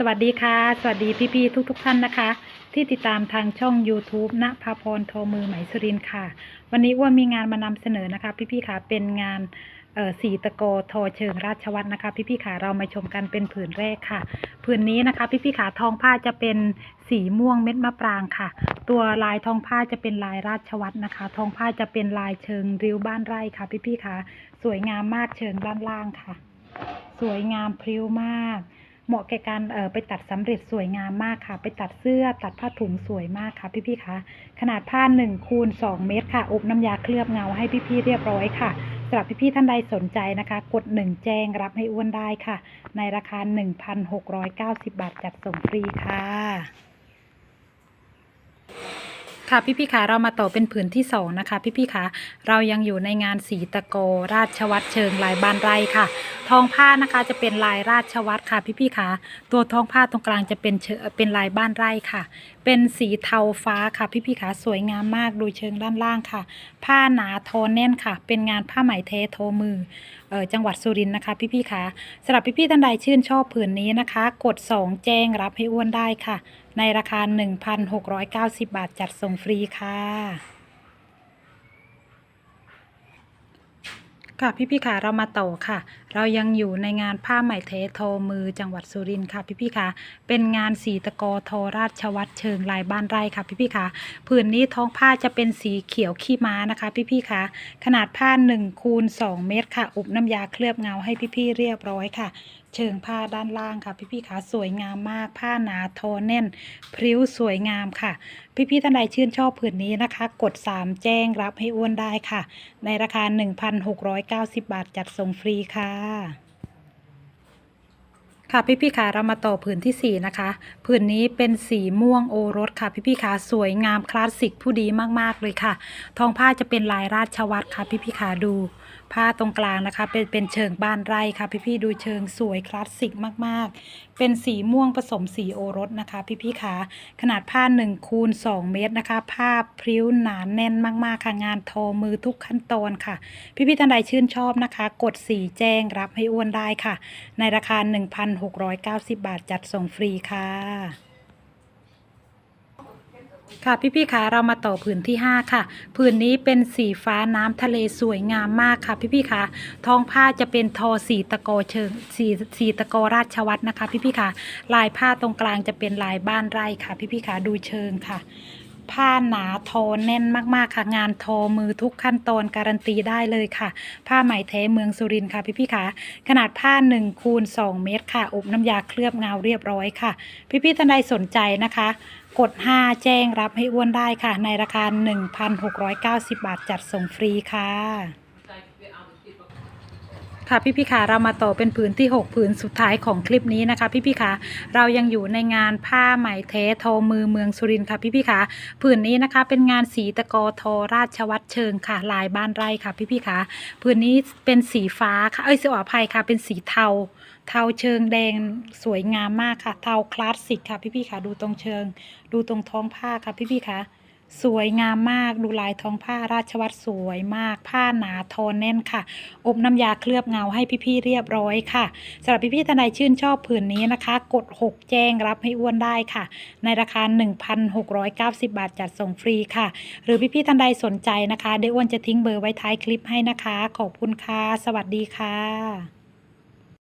สวัสดีค่ะ สวัสดีพี่ๆทุก ๆ ท่านนะคะ ที่ติดตามทางช่อง YouTube ณภาพรโทมือไหมสุรินค่ะ วันนี้อ้วนมีงานมานำเสนอนะคะ พี่ๆค่ะเป็นงานสีตะโกทอเชิงราชวัตรนะคะ พี่ๆค่ะเรามาชมกันเป็นผืนแรกค่ะ ผืนนี้นะคะ พี่ๆค่ะทองผ้าจะเป็นสีม่วงเม็ดมะปรางค่ะ ตัวลายทองผ้าจะเป็นลายราชวัตรนะคะ ทองผ้าจะเป็นลายเชิงริ้วบ้านไร่ค่ะ พี่ๆค่ะสวยงามมากเชิงด้านล่างค่ะ สวยงามพริ้วมาก เหมาะแก่การเอ่อไปตัดสำเร็จสวยงามมากค่ะ ไปตัดเสื้อตัดผ้าถุงสวยมากค่ะ พี่ๆคะขนาดผ้า1คูณ2เมตรค่ะอบน้ำยาเคลือบเงาให้พี่ๆเรียบร้อยค่ะสำหรับพี่ๆท่านใดสนใจนะคะ กด 1 แจ้งรับให้อ้วนได้ค่ะ ในราคา 1,690 บาทจัดส่งฟรีค่ะ ค่ะพี่พี่ๆคะเรามาต่อเป็นผืนที่สองนะคะ พี่พี่ๆคะเรายังอยู่ในงานสีตะโกราชวัตรเชิงลายบานไรค่ะ ทองผ้านะคะจะเป็นลายราชวัตรค่ะ พี่พี่ๆคะตัวทองผ้าตรงกลางจะเป็นเชเป็นลายบ้านไร่ค่ะ เป็นสีเทาฟ้าค่ะ พี่พี่ๆคะสวยงามมากดูเชิงด้านล่างค่ะ ผ้าหนาโทนแน่นค่ะ เป็นงานผ้าไหมเทโทมือเออจังหวัดสุรินทร์นะคะ พี่พี่ๆคะสำหรับพี่พี่ท่านใดชื่นชอบผืนนี้นะคะ กด 2 แจ้งรับให้อ้วนได้ค่ะ ในราคา 1,690 บาทจัดส่งฟรีค่ะ ค่ะพี่พี่ๆค่ะเรามาต่อค่ะ เรายังอยู่ในงานผ้าไหมเทโทมือจังหวัดสุรินทร์ค่ะพี่พี่ๆค่ะเป็นงานสีตะกอทอราชวัตรเชิงลายบ้านไร่ค่ะพี่พี่ๆค่ะผืนนี้ท้องผ้าจะเป็นสีเขียวขี้ม้านะคะ พี่พี่ๆค่ะขนาดผ้า1คูณ2เมตรค่ะอบน้ำยาเคลือบเงาให้พี่พี่เรียบร้อยค่ะ เชิงผ้าด้านล่างค่ะ พี่ๆค่ะสวยงามมากผ้าหนาโทนแน่น พริ้วสวยงามค่ะ พี่ๆท่านใดชื่นชอบผืนนี้นะคะ กด 3 แจ้งรับให้อ้วนได้ค่ะ ในราคา 1,690 บาทจัดส่งฟรีค่ะ ค่ะพี่พี่ๆค่ะเรามาต่อผืนที่ 4 นะคะ ผืนนี้เป็นสีม่วงโอรสค่ะพี่พี่ๆค่ะสวยงามคลาสสิกผู้ดีมากๆเลยค่ะ ทองผ้าจะเป็นลายราชวัตรค่ะพี่พี่ๆค่ะดูผ้าตรงกลางนะคะ เป็นเป็นเชิงบ้านไร่ค่ะ พี่พี่ดูเชิงสวยคลาสสิกมากๆ เป็นสีม่วงผสมสีโอรสนะคะ พี่พี่ๆค่ะขนาดผ้า1คูณ2เมตรนะคะ ผ้าพริ้วหนาแน่นมากๆค่ะงานทอมือทุกขั้นตอนค่ะ พี่พี่ท่านใดชื่นชอบนะคะ กด4แจ้งรับให้อ้วนได้ค่ะ ในราคา1,690 บาทจัดส่งฟรีค่ะ ค่ะพี่ๆคะเรามาต่อผืนที่ 5 ค่ะ ผืนนี้เป็นสีฟ้าน้ำทะเลสวยงามมากค่ะ พี่ๆคะท้องผ้าจะเป็นทอสีตะกอเชิงสีสีตะกอราชวัตรนะคะ พี่ๆคะลายผ้าตรงกลางจะเป็นลายบ้านไร่ค่ะ พี่ๆคะดูเชิงค่ะ ผ้าหนาโทอแน่นมากๆค่ะ งานโทมือทุกขั้นตอนการันตีได้เลยค่ะ ผ้าไหมแท้เมืองสุรินทร์ค่ะ พี่ๆคะขนาดผ้า1คูณ2เมตรค่ะอบน้ำยาเคลือบเงาเรียบร้อยค่ะ พี่ๆท่านใดสนใจนะคะ กด 5 แจ้งรับให้อ้วนได้ค่ะ ในราคา 1,690 บาทจัดส่งฟรีค่ะ ค่ะพี่พี่ๆค่ะเรามาต่อเป็นผืนที่ 6 ผืนสุดท้ายของคลิปนี้นะคะ พี่พี่ๆค่ะเรายังอยู่ในงานผ้าไหมแท้ทอมือเมืองสุรินทร์ค่ะพี่พี่ๆค่ะผืนนี้นะคะเป็นงานสีตะกอทอราชวัตรเชิงค่ะ ลายบ้านไร่ค่ะ พี่พี่ๆค่ะผืนนี้เป็นสีฟ้าค่ะเอ้ยสวอภัยค่ะ เป็นสีเทา เทาเชิงแดงสวยงามมากค่ะ เทาคลาสสิกค่ะ พี่ๆค่ะดูตรงเชิง ดูตรงท้องผ้าค่ะพี่ๆค่ะ สวยงามมากดูลายท้องผ้าราชวัตรสวยมาก ผ้าหนาทอนแน่นค่ะ อบน้ำยาเคลือบเงาให้พี่ๆเรียบร้อยค่ะสำหรับพี่ๆท่านใดชื่นชอบผืนนี้นะคะ กด 6 แจ้งรับให้อ้วนได้ค่ะ ในราคา 1,690 บาทจัดส่งฟรีค่ะ หรือพี่ๆท่านใดสนใจนะคะเดี๋ยวอ้วนจะทิ้งเบอร์ไว้ท้ายคลิปให้นะคะ ขอบคุณค่ะ สวัสดีค่ะ